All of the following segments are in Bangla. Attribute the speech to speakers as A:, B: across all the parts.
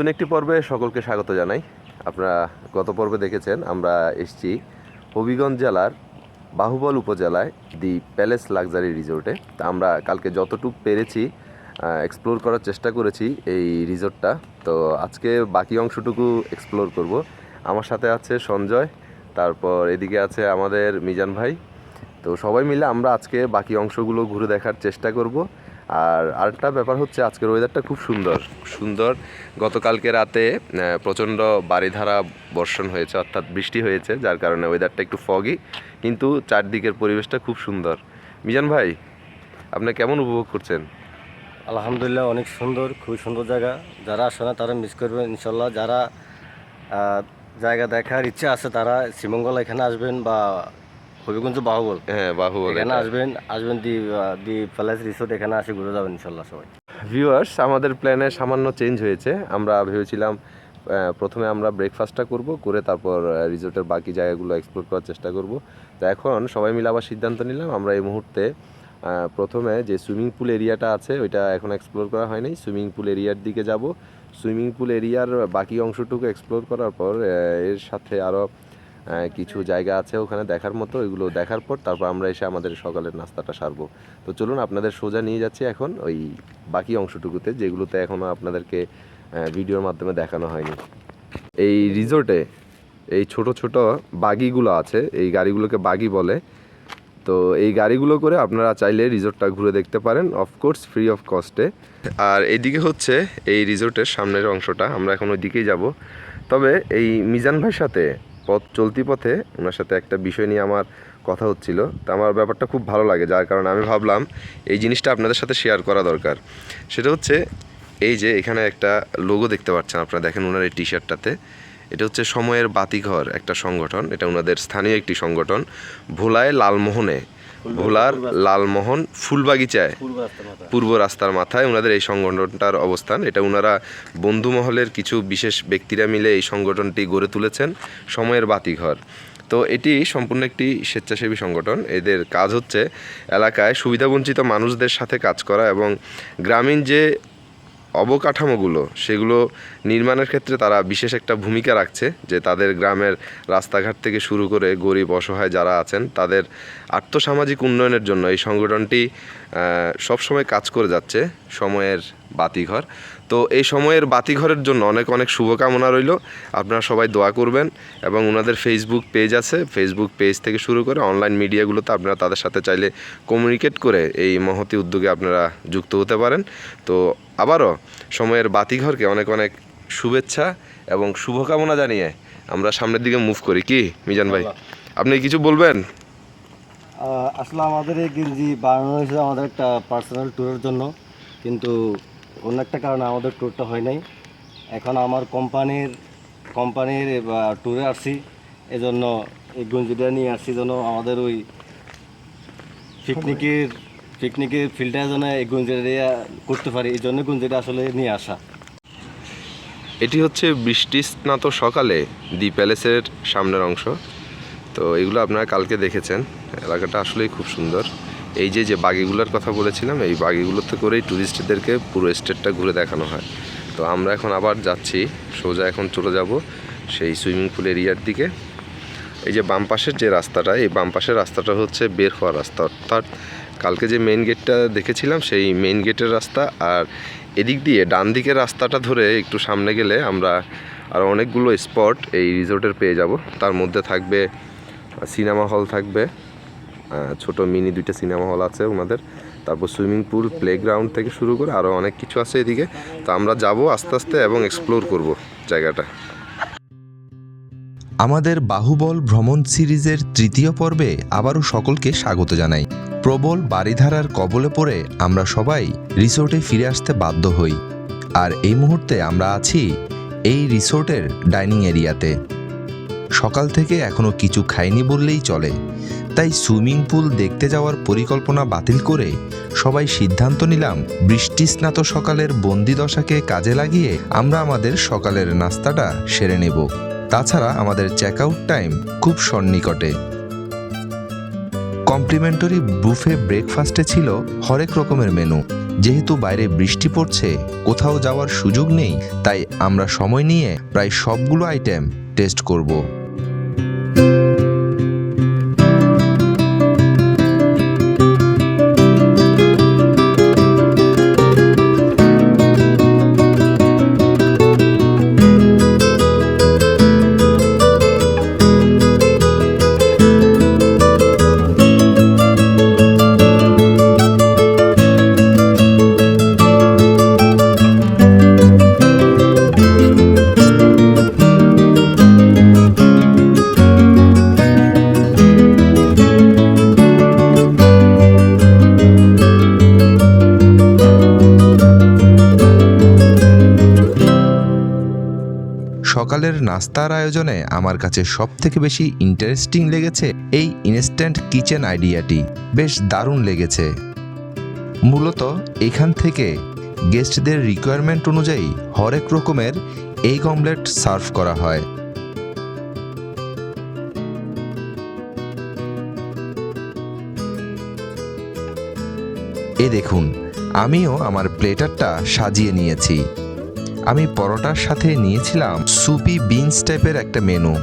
A: নতুন একটি পর্বে সকলকে স্বাগত জানাই। আপনারা গত পর্বে দেখেছেন, আমরা এসছি হবিগঞ্জ জেলার বাহুবল উপজেলায় দি প্যালেস লাক্সারি রিসোর্টে। তা আমরা কালকে যতটুকু পেরেছি এক্সপ্লোর করার চেষ্টা করেছি এই রিসোর্টটা। তো আজকে বাকি অংশটুকু এক্সপ্লোর করব। আমার সাথে আছে সঞ্জয়, তারপর এদিকে আছে আমাদের মিজান ভাই। তো সবাই মিলে আমরা আজকে বাকি অংশগুলো ঘুরে দেখার চেষ্টা করব। আর আরেকটা ব্যাপার হচ্ছে আজকের ওয়েদারটা খুব সুন্দর। সুন্দর। গতকালকে রাতে প্রচণ্ড বাড়িধারা বর্ষণ হয়েছে, অর্থাৎ বৃষ্টি হয়েছে, যার কারণে ওয়েদারটা একটু ফগি কিন্তু চারদিকের পরিবেশটা খুব সুন্দর। মিজান ভাই, আপনি কেমন উপভোগ করছেন?
B: আলহামদুলিল্লাহ, অনেক সুন্দর, খুবই সুন্দর জায়গা। যারা আসে না, তারা মিস করবেন ইনশাল্লাহ যারা জায়গা দেখার ইচ্ছা আছে, তারা শ্রীমঙ্গল এখানে আসবেন বা হবিগঞ্জ বাহুবল।
A: হ্যাঁ বাহুবল
B: এখানে আসবেন আসবেন দি দি প্যালেস রিসোর্ট এখানে আসে ঘুরে যাবেন ইনশাল্লাহ সবাই।
A: ভিউয়ার্স আমাদের প্ল্যানে সামান্য চেঞ্জ হয়েছে। আমরা ভেবেছিলাম প্রথমে আমরা ব্রেকফাস্টটা করব করে তারপর রিসোর্টের বাকি জায়গাগুলো এক্সপ্লোর করার চেষ্টা করব। তো এখন সবাই মিলে আবার সিদ্ধান্ত নিলাম আমরা এই মুহূর্তে প্রথমে যে সুইমিং পুল এরিয়াটা আছে ওইটা এখন এক্সপ্লোর করা হয়নি। সুইমিং পুল এরিয়ার দিকে যাব। সুইমিং পুল এরিয়ার বাকি অংশটুকু এক্সপ্লোর করার পর এর সাথে আরও কিছু জায়গা আছে ওখানে দেখার মতো, ওইগুলো দেখার পর তারপর আমরা এসে আমাদের সকালের নাস্তাটা সারবো। তো চলুন আপনাদের সোজা নিয়ে যাচ্ছি এখন ওই বাকি অংশটুকুতে, যেগুলোতে এখনও আপনাদেরকে ভিডিওর মাধ্যমে দেখানো হয়নি। এই রিসোর্টে এই ছোট ছোট বাগিগুলো আছে, এই গাড়িগুলোকে বাগি বলে। তো এই গাড়িগুলো করে আপনারা চাইলে রিসোর্টটা ঘুরে দেখতে পারেন অফকোর্স ফ্রি অফ কস্টে আর এইদিকে হচ্ছে এই রিসোর্টের সামনের অংশটা, আমরা এখন ওই দিকেই যাব। তবে এই মিজান ভাইয়ের সাথে পথ, চলতি পথে ওনার সাথে একটা বিষয় নিয়ে আমার কথা হচ্ছিল। তা আমার ব্যাপারটা খুব ভালো লাগে, যার কারণে আমি ভাবলাম এই জিনিসটা আপনাদের সাথে শেয়ার করা দরকার। সেটা হচ্ছে, এই যে এখানে একটা লোগো দেখতে পাচ্ছেন আপনারা, দেখেন ওনার এই টি শার্টটাতে এটা হচ্ছে সময়ের বাতিঘর একটা সংগঠন, এটা ওনাদের স্থানীয় একটি সংগঠন, ভোলায় লালমোহনে। ভোলার লালমোহন ফুলবাগিচায়।
B: পূর্ব রাস্তার
A: মাথায় ওনাদের এই সংগঠনটার অবস্থান। এটা ওনারা বন্ধু মহলের কিছু বিশেষ ব্যক্তিরা মিলে এই সংগঠনটি গড়ে তুলেছেন সময়ের বাতিঘর। তো এটি সম্পূর্ণ একটি স্বেচ্ছাসেবী সংগঠন। এদের কাজ হচ্ছে এলাকায় সুবিধাবঞ্চিত মানুষদের সাথে কাজ করা এবং গ্রামীণ যে অবকাঠামোগুলো সেগুলো নির্মাণের ক্ষেত্রে তারা বিশেষ একটা ভূমিকা রাখছে যে তাদের গ্রামের রাস্তাঘাট থেকে শুরু করে গরিব অসহায় যারা আছেন, তাদের আর্থসামাজিক উন্নয়নের জন্য এই সংগঠনটি সবসময় কাজ করে যাচ্ছে সময়ের বাতিঘর। তো এই সময়ের বাতিঘরের জন্য অনেক অনেক শুভকামনা রইল। আপনারা সবাই দোয়া করবেন এবং ওনাদের ফেসবুক পেজ আছে। ফেসবুক পেজ থেকে শুরু করে অনলাইন মিডিয়াগুলোতে আপনারা তাদের সাথে চাইলে কমিউনিকেট করে এই মহতি উদ্যোগে আপনারা যুক্ত হতে পারেন। তো আবারও সময়ের বাতিঘরকে অনেক অনেক শুভেচ্ছা এবং শুভকামনা জানিয়ে আমরা সামনের দিকে মুভ করি। কি মিজান ভাই? আপনি কিছু বলবেন?
B: আসলে আমাদের এই গেঞ্জি বানানো হয়েছে আমাদের একটা পার্সোনাল ট্যুরের জন্য কিন্তু অন্য একটা কারণে আমাদের ট্যুরটা হয় নাই। এখন আমার কোম্পানির কোম্পানির ট্যুরে আসছি। এজন্য এই গঞ্জিটা নিয়ে আসছি যেন আমাদের ওই পিকনিকের পিকনিকের ফিল্ডটা যেন এই গঞ্জিটা করতে পারি। এই জন্য গঞ্জিটা আসলে নিয়ে আসা।
A: এটি হচ্ছে বৃষ্টি স্নাত সকালে দি প্যালেসের সামনের অংশ। তো এগুলো আপনারা কালকে দেখেছেন। এলাকাটা আসলেই খুব সুন্দর। এই যে যে বাগিগুলোর কথা বলেছিলাম, এই বাগিগুলোতে করেই ট্যুরিস্টদেরকে পুরো স্টেটটা ঘুরে দেখানো হয়। তো আমরা এখন আবার যাচ্ছি, সোজা এখন চলে যাব সেই সুইমিং পুল এরিয়ার দিকে। এই যে বাম পাশের যে রাস্তাটা, এই বাম পাশের রাস্তাটা হচ্ছে বের হওয়ার রাস্তা। অর্থাৎ কালকে যে মেইন গেটটা দেখেছিলাম, সেই মেইন গেটের রাস্তা আর এদিক দিয়ে ডান দিকের রাস্তাটা ধরে একটু সামনে গেলে আমরা আর অনেকগুলো স্পট এই রিসোর্টের পেয়ে যাব। তার মধ্যে থাকবে সিনেমা হল থাকবে ছোট মিনি দুইটা সিনেমা হল আছে ওনাদের। তারপর সুইমিং পুল, প্লেগ্রাউন্ড থেকে শুরু করে আরও অনেক কিছু আছে এদিকে। তো আমরা যাব আস্তে আস্তে এবং এক্সপ্লোর করব জায়গাটা।
C: আমাদের বাহুবল ভ্রমণ সিরিজের তৃতীয় পর্বে আবারও সকলকে স্বাগত জানাই। প্রবল বাড়িধারার কবলে পড়ে আমরা সবাই রিসোর্টে ফিরে আসতে বাধ্য হই। আর এই মুহূর্তে আমরা আছি এই রিসোর্টের ডাইনিং এরিয়াতে। সকাল থেকে এখনও কিছু খাইনি বললেই চলে। তাই সুইমিং পুল দেখতে যাওয়ার পরিকল্পনা বাতিল করে সবাই সিদ্ধান্ত নিলাম বৃষ্টিস্নাত সকালের বন্দিদশাকে কাজে লাগিয়ে আমরা আমাদের সকালের নাস্তাটা সেরে নেব। তাছাড়া আমাদের চেক আউট টাইম খুব সন্নিকটে। কমপ্লিমেন্টারি বুফে ব্রেকফাস্টে ছিল হরেক রকমের মেনু।
A: যেহেতু বাইরে বৃষ্টি পড়ছে, কোথাও যাওয়ার সুযোগ নেই, তাই আমরা সময় নিয়ে প্রায় সবগুলো আইটেম টেস্ট করব। নাস্তার আয়োজনে আমার কাছে সব থেকে বেশি ইন্টারেস্টিং লেগেছে এই ইনস্ট্যান্ট কিচেন আইডিয়াটি বেশ দারুণ লেগেছে। মূলত এখান থেকে গেস্টদের রিকোয়ারমেন্ট অনুযায়ী হরেক রকমের এই অমলেট সার্ভ করা হয়। এ দেখুন, আমিও আমার প্লেটারটা সাজিয়ে নিয়েছি। আমি পরোটার সাথে নিয়েছিলাম সুপি বিনস টাইপের একটা মেনু।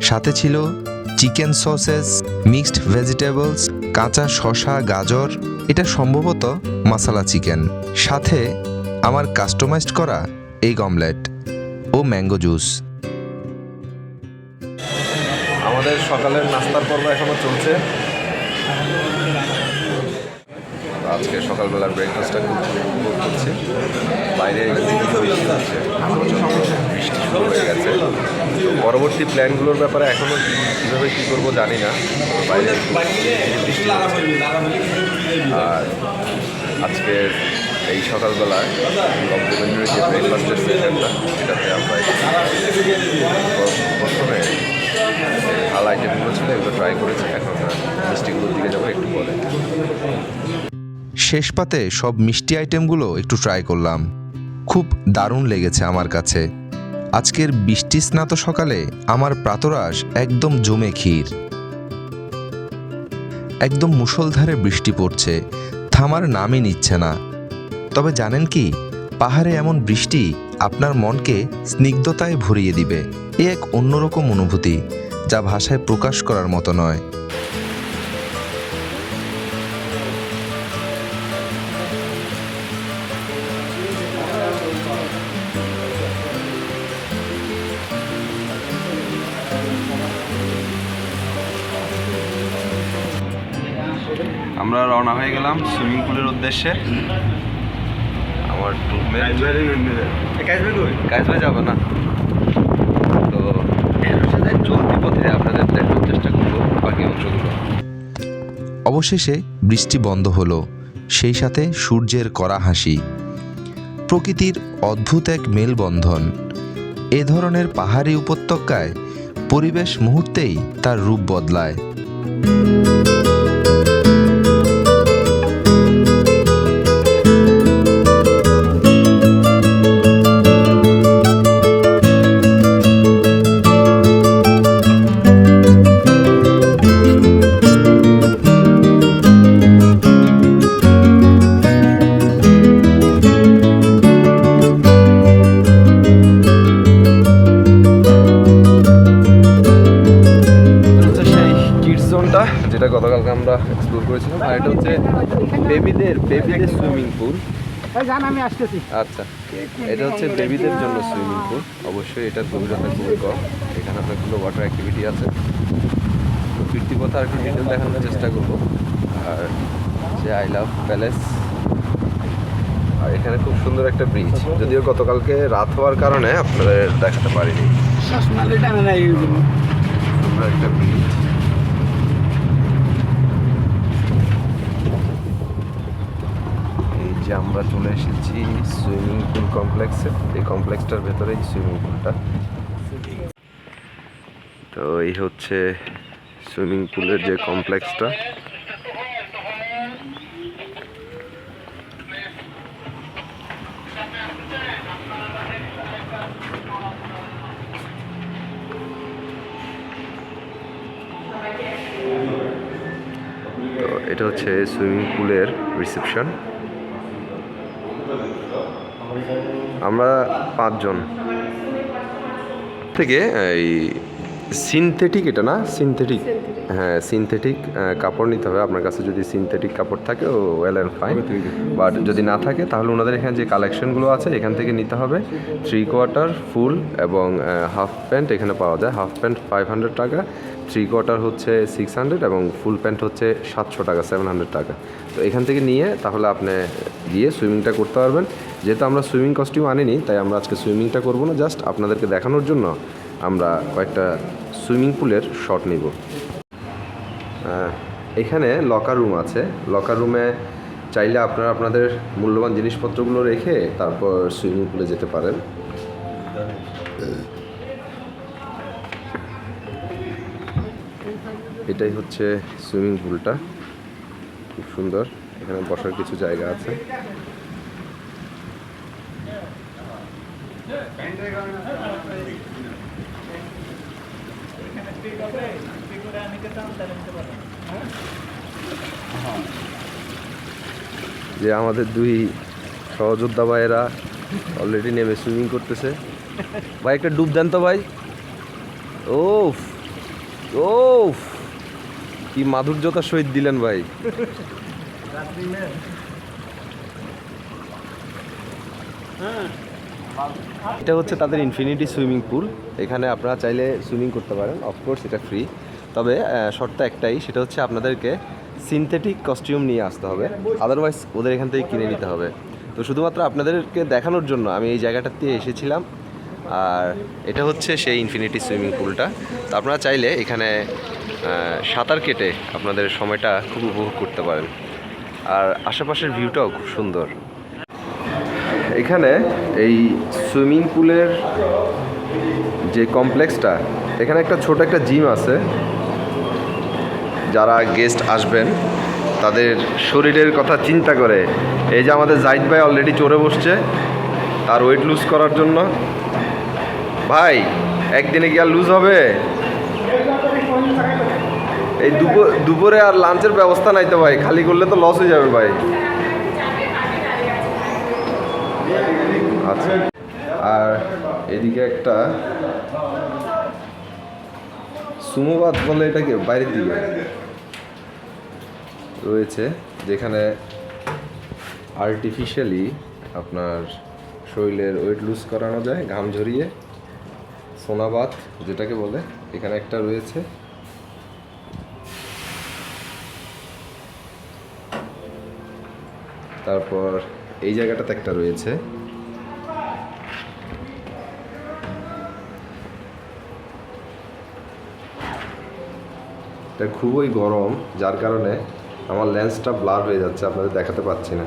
A: সাথে ছিল চিকেন সসেস, মিক্সড ভেজিটেবলস, কাঁচা শসা, গাজর, এটা সম্ভবত মশালা চিকেন। সাথে আমার কাস্টমাইজড করা এগ অমলেট ও ম্যাঙ্গো জুস
B: আমাদের সকালের নাস্তার পর্ব এখনও চলছে। আজকে সকালবেলার ব্রেকফাস্টটা করছি। বাইরে বৃষ্টি শুরু হয়ে গেছে। পরবর্তী প্ল্যানগুলোর ব্যাপারে এখনও কীভাবে কী করব জানি না। বাইরে বৃষ্টি। আর আজকে এই সকালবেলায় কমপ্লিমেন্টারি যে ব্রেকফাস্টের সেশনটা এটাতে আমরা প্রথমে ভালো আইটেমগুলো ছিল, এগুলো ট্রাই করেছি। এখন মিষ্টিগুলোর দিকে যাব একটু পরে।
A: শেষ পাতে সব মিষ্টি আইটেমগুলো একটু ট্রাই করলাম। খুব দারুণ লেগেছে আমার কাছে। আজকের বৃষ্টি স্নাত সকালে আমার প্রাতরাশ একদম জমে ক্ষীর। একদম মুষলধারে বৃষ্টি পড়ছে, থামার নামই নিচ্ছে না। তবে জানেন কি, পাহাড়ে এমন বৃষ্টি আপনার মনকে স্নিগ্ধতায় ভরিয়ে দিবে। এ এক অন্যরকম অনুভূতি, যা ভাষায় প্রকাশ করার মতো নয়।
B: আমরা রওনা হয়ে গেলাম সুইমিং পুলের উদ্দেশ্যে। আমার যাবে না। তো চলতি পথে আপনাদের দেখানোর চেষ্টা করব বাকি অংশগুলো।
A: অবশেষে বৃষ্টি বন্ধ হলো সেই সাথে সূর্যের কড়া হাসি। প্রকৃতির অদ্ভুত এক মেলবন্ধন। এ ধরনের পাহাড়ি উপত্যকায় পরিবেশ মুহূর্তেই তার রূপ বদলায়।
D: আমি আসতেছি।
B: আচ্ছা এটা হচ্ছে বেবিদের জন্য সুইমিং পুল অবশ্যই এটার গভীরতা খুবই কম এখানে অনেকগুলো ওয়াটার অ্যাক্টিভিটি আছে? তো ফিরতি পথে আর একটু ডিটেল দেখানোর চেষ্টা করব। আর যে আই লাভ প্যালেস আর এখানে খুব সুন্দর একটা ব্রিজ যদিও গতকালকে রাত হওয়ার কারণে আপনাদের দেখাতে পারিনি। সুন্দর একটা ব্রিজ এই যে আমরা চলে এসেছি সুইমিং পুল কমপ্লেক্সে। এই কমপ্লেক্সটার ভেতরেই সুইমিং পুলটা। তো এই হচ্ছে সুইমিং পুলের যে কমপ্লেক্সটা। এটা হচ্ছে সুইমিং পুলের রিসেপশন।
A: আমরা পাঁচজন। থেকে এই সিনথেটিক এটা না? সিনথেটিক হ্যাঁ সিনথেটিক কাপড় নিতে হবে। আপনার কাছে যদি সিনথেটিক কাপড় থাকে ও ওয়েল অ্যান্ড ফাইন বাট যদি না থাকে তাহলে ওনাদের এখানে যে কালেকশনগুলো আছে এখান থেকে নিতে হবে। থ্রি কোয়ার্টার ফুল এবং হাফ প্যান্ট এখানে পাওয়া যায়। হাফ প্যান্ট ফাইভ হান্ড্রেড টাকা থ্রি কোয়ার্টার হচ্ছে সিক্স হান্ড্রেড এবং ফুল প্যান্ট হচ্ছে সাতশো টাকা সেভেন হান্ড্রেড টাকা। তো এখান থেকে নিয়ে তাহলে আপনি গিয়ে সুইমিংটা করতে পারবেন। যেহেতু আমরা সুইমিং কস্টিউম আনিনি, তাই আমরা আজকে সুইমিংটা করব না জাস্ট আপনাদেরকে দেখানোর জন্য আমরা কয়েকটা সুইমিং পুলের শট নিব। এখানে লকার রুম আছে। লকার রুমে চাইলে আপনারা আপনাদের মূল্যবান জিনিসপত্রগুলো রেখে তারপর সুইমিং পুলে যেতে পারেন। এটাই হচ্ছে সুইমিং পুলটা। খুব সুন্দর। এখানে বসার কিছু জায়গা আছে। যে আমাদের দুই সহযোদ্ধা ভাইয়েরা অলরেডি নেমে সুইমিং করতেছে। ভাই, একটা ডুব দেন তো ভাই। ও ও কি মাধুর্যতার সহিত দিলেন ভাই। এটা হচ্ছে তাদের ইনফিনিটি সুইমিং পুল। এখানে আপনারা চাইলে সুইমিং করতে পারেন। অফকোর্স এটা ফ্রি তবে শর্ত একটাই, সেটা হচ্ছে আপনাদেরকে সিনথেটিক কস্টিউম নিয়ে আসতে হবে। আদারওয়াইজ ওদের এখান থেকে কিনে নিতে হবে। তো শুধুমাত্র আপনাদেরকে দেখানোর জন্য আমি এই জায়গাটাতে এসেছিলাম। আর এটা হচ্ছে সেই ইনফিনিটি সুইমিং পুলটা। তো আপনারা চাইলে এখানে সাঁতার কেটে আপনাদের সময়টা খুব উপভোগ করতে পারেন। আর আশেপাশের ভিউটাও খুব সুন্দর। এখানে এই সুইমিং পুলের যে কমপ্লেক্সটা, এখানে একটা ছোট একটা জিম আছে। যারা গেস্ট আসবেন, তাদের শরীরের কথা চিন্তা করে। এই যে আমাদের জাহিদ ভাই অলরেডি চড়ে বসছে, তার ওয়েট লুজ করার জন্য। ভাই, একদিনে কি আর লুজ হবে? এই দুপুর দুপুরে আর লাঞ্চের ব্যবস্থা নাই তো ভাই, খালি করলে তো লস হয়ে যাবে ভাই আচ্ছা আর এদিকে একটা সুমোবাদ বলে এটাকে বাইরের দিকে রয়েছে, যেখানে আর্টিফিশিয়ালি আপনার শরীরের ওয়েট লুজ করানো যায়, ঘাম ঝরিয়ে। সোনাবাত যেটাকে বলে, এখানে একটা রয়েছে। তারপর এই জায়গাটাতে একটা রয়েছে। এটা খুবই গরম, যার কারণে আমার লেন্সটা ব্লার হয়ে যাচ্ছে, আপনাদের দেখাতে পাচ্ছি না।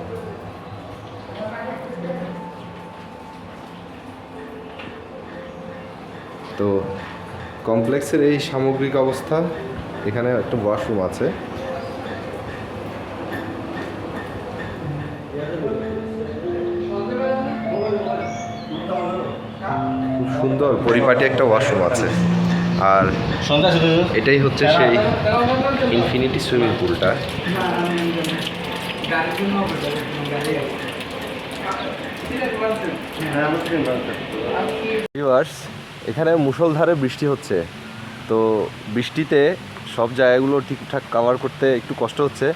A: তো কমপ্লেক্সের এই সামগ্রিক অবস্থা, এখানে একটা ওয়াশরুম আছে। খুব সুন্দর, পরিপাটি একটা ওয়াশরুম আছে। আর এটাই হচ্ছে সেই ইনফিনিটি সুইমিং পুলটা। ভিউয়ার্স এখানে মুষলধারে বৃষ্টি হচ্ছে। তো বৃষ্টিতে সব জায়গাগুলো ঠিকঠাক কাভার করতে একটু কষ্ট হচ্ছে।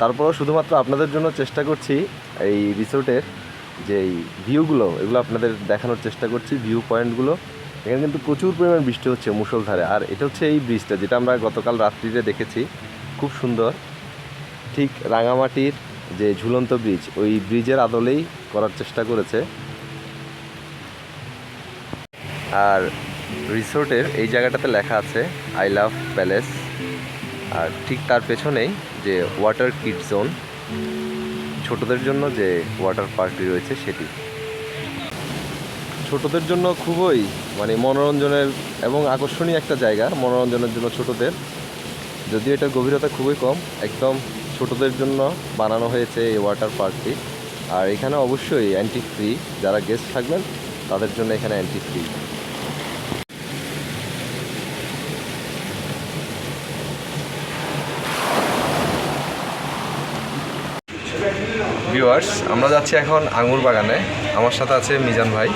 A: তারপরেও শুধুমাত্র আপনাদের জন্য চেষ্টা করছি এই রিসোর্টের যে ভিউগুলো এগুলো আপনাদের দেখানোর চেষ্টা করছি ভিউ পয়েন্টগুলো এখানে কিন্তু প্রচুর পরিমাণ বৃষ্টি হচ্ছে মুষলধারে। আর এটা হচ্ছে এই ব্রিজটা, যেটা আমরা গতকাল রাত্রিতে দেখেছি। খুব সুন্দর। ঠিক রাঙামাটির যে ঝুলন্ত ব্রিজ, ওই ব্রিজের আদলেই করার চেষ্টা করেছে। আর রিসোর্টের এই জায়গাটাতে লেখা আছে আই লাভ প্যালেস আর ঠিক তার পেছনেই যে ওয়াটার কিড জোন ছোটদের জন্য যে ওয়াটার পার্কটি রয়েছে সেটি। ছোটদের জন্য খুবই মানে মনোরঞ্জনের এবং আকর্ষণীয় একটা জায়গা, মনোরঞ্জনের জন্য ছোটদের। যদিও এটার গভীরতা খুবই কম, একদম ছোটদের জন্য বানানো হয়েছে এই ওয়াটার পার্কটি আর এখানে অবশ্যই অ্যান্টি ফ্রি যারা গেস্ট থাকবেন, তাদের জন্য এখানে অ্যান্টি ফ্রি ভিউয়ার্স আমরা যাচ্ছি এখন আঙুর বাগানে আমার সাথে আছে মিজান ভাই।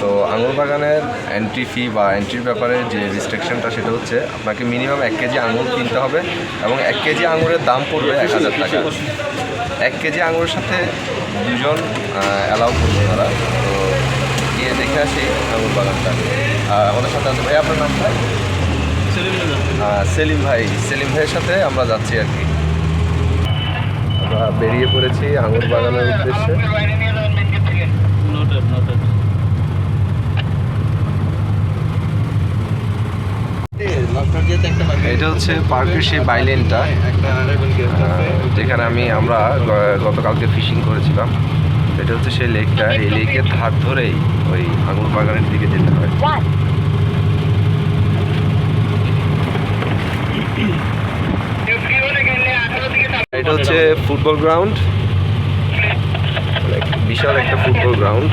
A: তো আঙুর বাগানের এন্ট্রি ফি বা এন্ট্রির ব্যাপারে যে রিস্ট্রিকশনটা সেটা হচ্ছে আপনাকে মিনিমাম এক কেজি আঙুর কিনতে হবে এবং এক কেজি আঙুরের দাম পড়বে এক হাজার টাকা। এক কেজি আঙুরের সাথে দুজন অ্যালাউ করবে তারা। তো গিয়ে দেখে আসি আঙুর বাগানটা আর আমাদের সাথে আছে ভাই আপনার নামটা আহ, সেলিম ভাই। সেলিম ভাইয়ের সাথে আমরা যাচ্ছি আর কি। আমরা বেরিয়ে পড়েছি আঙুর বাগানের উদ্দেশ্যে। এটা হচ্ছে পার্কের সেই বাইলেনটা। যেখানে আমি আমরা গতকালকে ফিশিং করেছিলাম। এটা হচ্ছে সেই লেকটা। এই লেকের ধার ধরেই ওই আঙুর বাগানের দিকে যেতে হয়। এটা হচ্ছে ফুটবল গ্রাউন্ড। বিশাল একটা ফুটবল গ্রাউন্ড।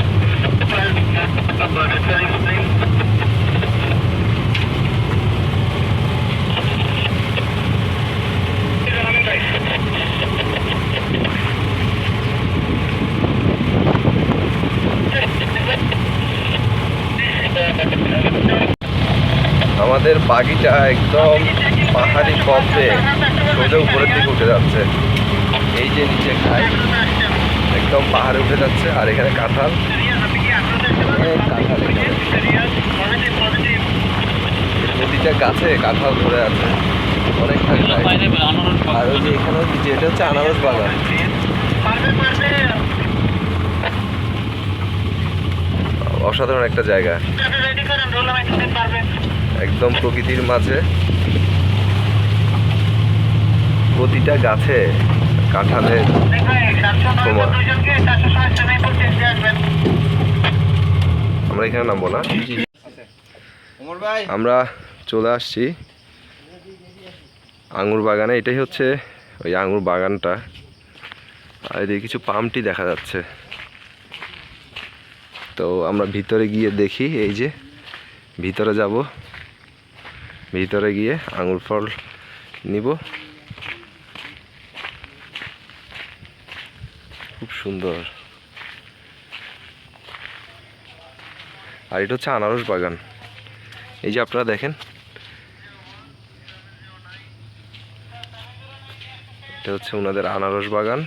A: আমাদের বাগিটা একদম পাহাড়ি পথে সোজা উপরের দিকে উঠে যাচ্ছে। এই যে নিচে খাই একদম পাহাড়ে উঠে যাচ্ছে আর এখানে কাঁঠাল। কাঁঠাল। প্রতিটা গাছে কাঁঠাল ধরে আছে। অনেক আর ওই যে এখানে হচ্ছে যে এটা হচ্ছে আনারস বাগান। অসাধারণ একটা জায়গা। একদম প্রকৃতির মাঝে। প্রতিটা গাছে কাঁঠালের তোমার। আমরা এখানে নামবো না। আমরা চলে আসছি আঙুর বাগানে। এটাই হচ্ছে ওই আঙুর বাগানটা। আর এদিকে কিছু পামটি দেখা যাচ্ছে। তো আমরা ভিতরে গিয়ে দেখি এই যে ভিতরে যাব। ভিতরে গিয়ে আঙুর ফল নিব। খুব সুন্দর। আর এটা হচ্ছে আনারস বাগান। এই যে আপনারা দেখেন, এটা হচ্ছে ওনাদের আনারস বাগান।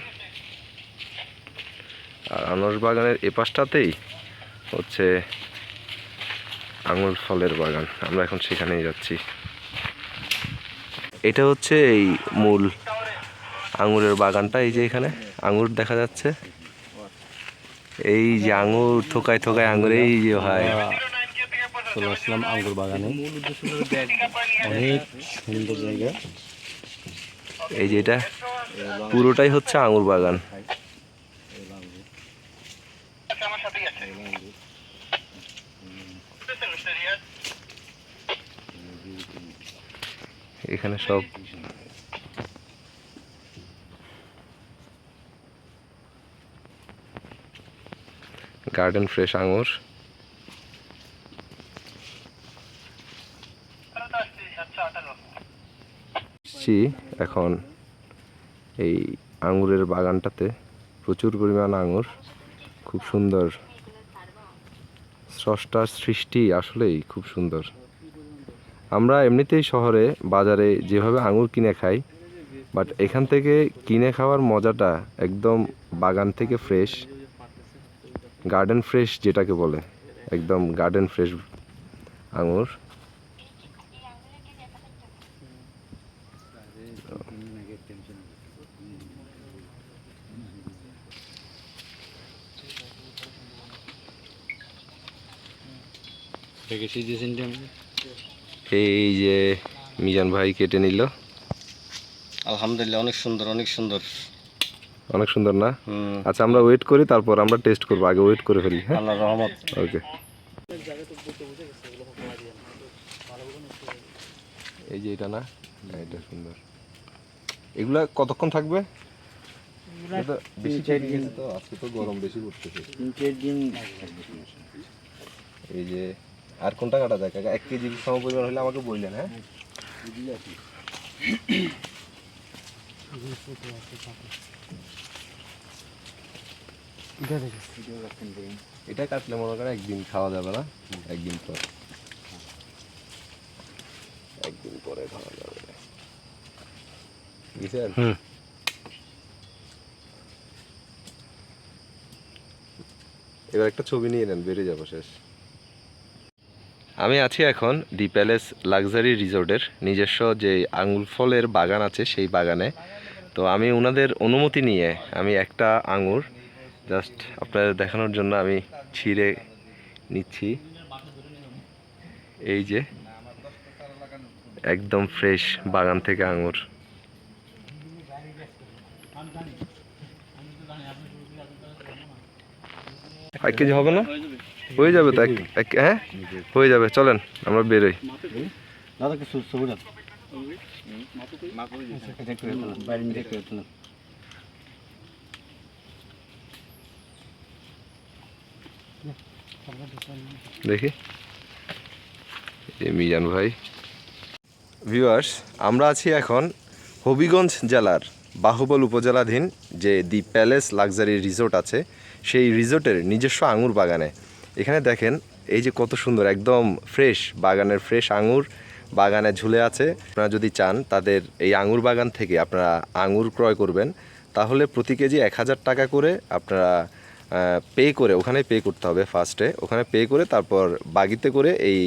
A: আর আনারস বাগানের এ পাশটাতেই হচ্ছে আঙুর ফলের বাগান। আমরা এখন সেখানেই যাচ্ছি। এটা হচ্ছে এই মূল আঙুরের বাগানটা এই যে এখানে আঙুর দেখা যাচ্ছে। এই যে আঙুর থোকায় থোকায় আঙুর এই যে হয়
B: চলে আসলাম আঙ্গুর বাগানে। অনেক সুন্দর জায়গা।
A: এই যে এটা পুরোটাই হচ্ছে আঙুর বাগান এখানে সব। গার্ডেন ফ্রেশ আঙুর। এখন এই আঙুরের বাগানটাতে। প্রচুর পরিমাণ আঙুর। খুব সুন্দর। স্রষ্টার সৃষ্টি আসলেই খুব সুন্দর। আমরা এমনিতেই শহরে, বাজারে যেভাবে আঙুর কিনে খাই বাট এখান থেকে কিনে খাওয়ার মজাটা একদম বাগান থেকে ফ্রেশ গার্ডেন ফ্রেশ যেটাকে বলে, একদম গার্ডেন ফ্রেশ আঙুর। এই যে মিজান ভাই কেটে নিল।
B: আলহামদুলিল্লাহ অনেক সুন্দর অনেক সুন্দর।
A: অনেক সুন্দর না? আচ্ছা আমরা ওয়েট করি তারপর আমরা টেস্ট করব আগে ওয়েট করে ফেলি হ্যাঁ?
B: আল্লাহ রহমত।
A: ওকে এই যে এটা না? হ্যাঁ, এটা সুন্দর। এগুলা কতক্ষণ থাকবে? বেশি তো আজকে তো গরম বেশি পড়তেছে। এই যে আর কোনটা কাটা যায় কাকা এক কেজি সম পরিমাণ হলে আমাকে বললেন হ্যাঁ? এটা কাটলে মনে করে একদিন খাওয়া যাবে না একদিন পর। একদিন পরে খাওয়া যাবে। বুঝছেন? এবার একটা ছবি নিয়ে নেন বেরিয়ে যাব শেষ। আমি আছি এখন দি প্যালেস লাক্সারি রিসোর্টের নিজস্ব যে আঙুল ফলের বাগান আছে সেই বাগানে। তো আমি ওনাদের অনুমতি নিয়ে আমি একটা আঙুর জাস্ট আপনাদের দেখানোর জন্য আমি ছিঁড়ে নিচ্ছি। এই যে একদম ফ্রেশ বাগান থেকে আঙুর। এক কেজি হবে না? হয়ে যাবে তো হ্যাঁ? হয়ে যাবে চলেন আমরা বেরোই। দেখি। মিজান ভাই। ভিউয়ার্স আমরা আছি এখন হবিগঞ্জ জেলার বাহুবল উপজেলাধীন যে দি প্যালেস লাক্সারি রিসোর্ট আছে সেই রিসোর্টের নিজস্ব আঙুর বাগানে। এখানে দেখেন, এই যে কত সুন্দর, একদম ফ্রেশ বাগানের ফ্রেশ আঙুর বাগানে ঝুলে আছে। আপনারা যদি চান তাদের এই আঙুর বাগান থেকে আপনারা আঙুর ক্রয় করবেন, তাহলে প্রতি কেজি এক হাজার টাকা করে আপনারা পে করে, ওখানে পে করতে হবে ফার্স্টে ওখানে পে করে তারপর বাগিতে করে এই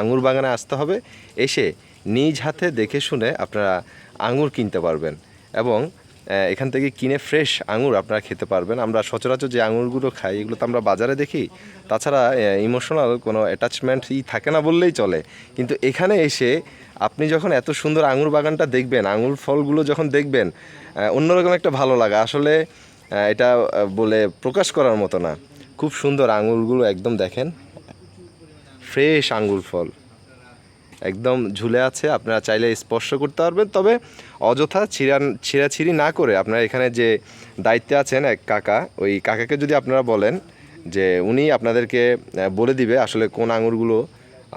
A: আঙুর বাগানে আসতে হবে। এসে নিজ হাতে দেখে শুনে আপনারা আঙুর কিনতে পারবেন। এবং এখান থেকে কিনে ফ্রেশ আঙুর আপনারা খেতে পারবেন। আমরা সচরাচর যে আঙুরগুলো খাই, এগুলো তো আমরা বাজারে দেখি। তাছাড়া ইমোশনাল কোনো অ্যাটাচমেন্টই থাকে না বললেই চলে। কিন্তু এখানে এসে আপনি যখন এত সুন্দর আঙুর বাগানটা দেখবেন, আঙুর ফলগুলো যখন দেখবেন অন্যরকম একটা ভালো লাগা। আসলে এটা বলে প্রকাশ করার মতো না। খুব সুন্দর আঙুরগুলো একদম দেখেন। ফ্রেশ আঙ্গুর ফল। একদম ঝুলে আছে, আপনারা চাইলে স্পর্শ করতে পারবেন। তবে অযথা ছিঁড়ান, ছিঁড়াছিঁড়ি না করে আপনারা এখানে যে দায়িত্বে আছেন এক কাকা, ওই কাকাকে যদি আপনারা বলেন যে উনি আপনাদেরকে বলে দিবে আসলে কোন আঙুরগুলো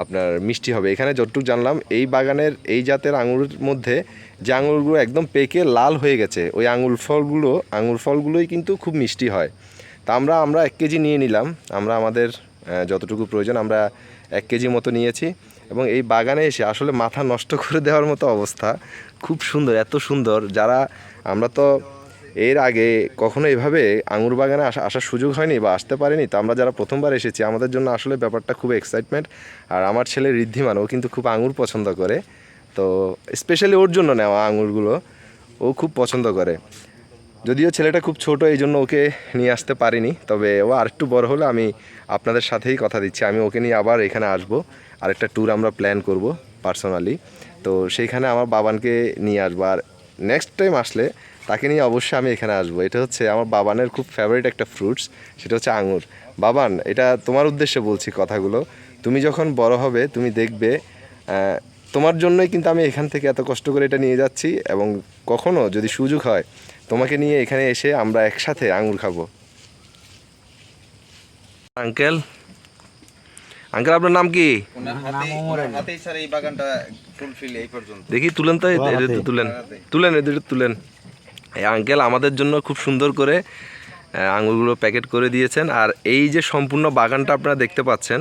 A: আপনার মিষ্টি হবে। এখানে যতটুকু জানলাম, এই বাগানের, এই জাতের আঙুরের মধ্যে যে আঙুরগুলো একদম পেকে লাল হয়ে গেছে, ওই আঙুর ফলগুলো, আঙুর ফলগুলোই কিন্তু খুব মিষ্টি হয়। তা আমরা আমরা এক কেজি নিয়ে নিলাম। আমরা আমাদের যতটুকু প্রয়োজন আমরা এক কেজি মতো নিয়েছি। এবং এই বাগানে এসে আসলে মাথা নষ্ট করে দেওয়ার মতো অবস্থা। খুব সুন্দর, এত সুন্দর। যারা, আমরা তো এর আগে কখনো এভাবে আঙুর বাগানে আসা, আসার সুযোগ হয়নি বা আসতে পারিনি, তো আমরা যারা প্রথমবার এসেছি, আমাদের জন্য আসলে ব্যাপারটা খুব এক্সাইটমেন্ট আর আমার ছেলে ঋদ্ধিমান, ও কিন্তু খুব আঙুর পছন্দ করে। তো স্পেশালি ওর জন্য নেওয়া আঙুরগুলো, ও খুব পছন্দ করে। যদিও ছেলেটা খুব ছোট, এই জন্য ওকে নিয়ে আসতে পারিনি। তবে ও আরেকটু বড় হলে আমি আপনাদের সাথেই কথা দিচ্ছি। আমি ওকে নিয়ে আবার এখানে আসব। আরেকটা ট্যুর আমরা প্ল্যান করব পার্সোনালি তো সেইখানে আমার বাবানকে নিয়ে আসব। আর নেক্সট টাইম আসলে তাকে নিয়ে অবশ্যই আমি এখানে আসব। এটা হচ্ছে আমার বাবানের খুব ফেভারিট একটা ফ্রুটস সেটা হচ্ছে আঙুর। বাবান, এটা তোমার উদ্দেশ্যে বলছি কথাগুলো। তুমি যখন বড় হবে, তুমি দেখবে তোমার জন্যই কিন্তু আমি এখান থেকে এত কষ্ট করে এটা নিয়ে যাচ্ছি। এবং কখনো যদি সুযোগ হয় তোমাকে নিয়ে এখানে এসে আমরা একসাথে আঙুর খাব। আঙ্কেল? আঙ্কেল আপনার নাম কি?
E: হাতেই স্যার এই বাগানটা ফুলফিল এই পর্যন্ত।
A: দেখি তুলেন তো তুলেন। তুলেন এই দুটো তুলেন। এই আঙ্কেল আমাদের জন্য খুব সুন্দর করে আঙুরগুলো প্যাকেট করে দিয়েছেন। আর এই যে সম্পূর্ণ বাগানটা আপনারা দেখতে পাচ্ছেন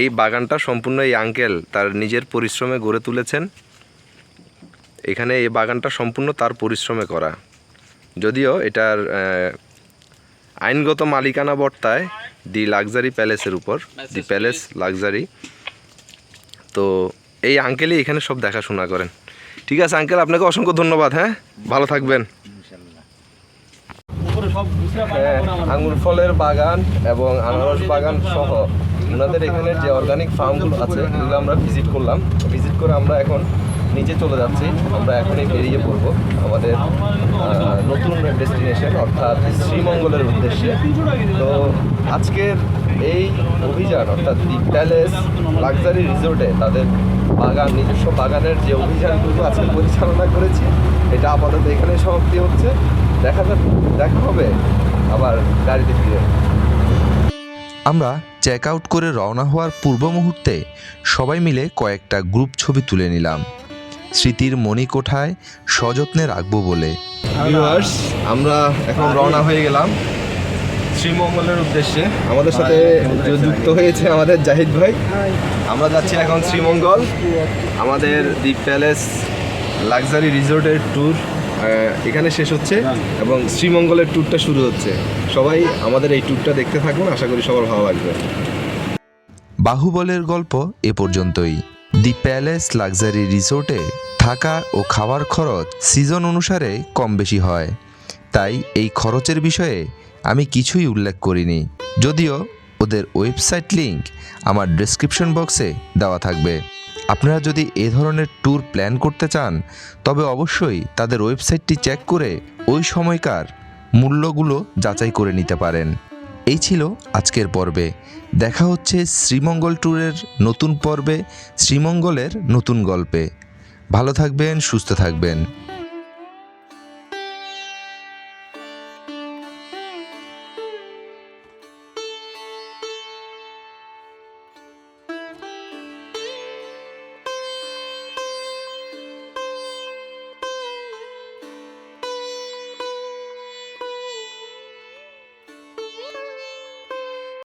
A: এই বাগানটা সম্পূর্ণ এই আঙ্কেল তার নিজের পরিশ্রমে গড়ে তুলেছেন। এখানে এই বাগানটা সম্পূর্ণ তার পরিশ্রমে করা। যদিও এটার আইনগত মালিকানা বর্তায় দি লাক্সারি প্যালেসের উপর দি প্যালেস লাক্সারি। তো এই আঙ্কেলই এখানে সব দেখাশোনা করেন। ঠিক আছে আঙ্কেল আপনাকে অসংখ্য ধন্যবাদ হ্যাঁ? ভালো থাকবেন। হ্যাঁ, আঙুর ফলের বাগান এবং আনারস বাগান সহ ওনাদের এখানে যে অর্গানিক ফার্মগুলো আছে এগুলো আমরা ভিজিট করলাম। ভিজিট করে আমরা এখন নিচে চলে যাচ্ছি। আমরা এখনই বেরিয়ে পড়ব আমাদের নতুন ডেস্টিনেশন অর্থাৎ শ্রীমঙ্গলের উদ্দেশ্যে। তো আজকের এই অভিযান, অর্থাৎ দি প্যালেস লাক্সারি রিসোর্টে তাদের বাগান, নিজস্ব বাগানের যে অভিযানগুলো আজকে পরিচালনা করেছি, এটা আপাতত এখানে সমাপ্তি হচ্ছে। দেখা দেখা হবে আবার গাড়িতে ফিরে।
C: আমরা চেক আউট করে রওনা হওয়ার পূর্ব মুহূর্তে সবাই মিলে কয়েকটা গ্রুপ ছবি তুলে নিলাম। স্মৃতির মণিকোঠায় সযত্নে রাখব বলে।
A: আমরা এখন রওনা হয়ে গেলাম
B: শ্রীমঙ্গলের উদ্দেশ্যে। আমাদের সাথে যুক্ত হয়েছে আমাদের জাহিদ ভাই। আমরা যাচ্ছি এখন শ্রীমঙ্গল আমাদের দি প্যালেস লাক্সারি রিসোর্টের ট্যুর এখানে শেষ হচ্ছে এবং শ্রীমঙ্গলের ট্যুরটা শুরু হচ্ছে। সবাই আমাদের এই ট্যুরটা দেখতে থাকুন আশা করি সবার ভালো লাগবে।
A: বাহুবলের গল্প এ পর্যন্তই। দি প্যালেস লাক্সারি রিসোর্টে থাকা ও খাওয়ার খরচ সিজন অনুসারে কম বেশি হয়। তাই এই খরচের বিষয়ে আমি কিছুই উল্লেখ করিনি। যদিও ওদের ওয়েবসাইট লিংক আমার ডেসক্রিপশন বক্সে দেওয়া থাকবে। আপনারা যদি এ ধরনের ট্যুর প্ল্যান করতে চান, তবে অবশ্যই তাদের ওয়েবসাইটটি চেক করে ওই সময়কার মূল্যগুলো যাচাই করে নিতে পারেন। এই ছিল আজকের পর্বে। দেখা হচ্ছে শ্রীমঙ্গল ট্যুরের নতুন পর্বে, শ্রীমঙ্গলের নতুন গল্পে। ভালো থাকবেন, সুস্থ থাকবেন।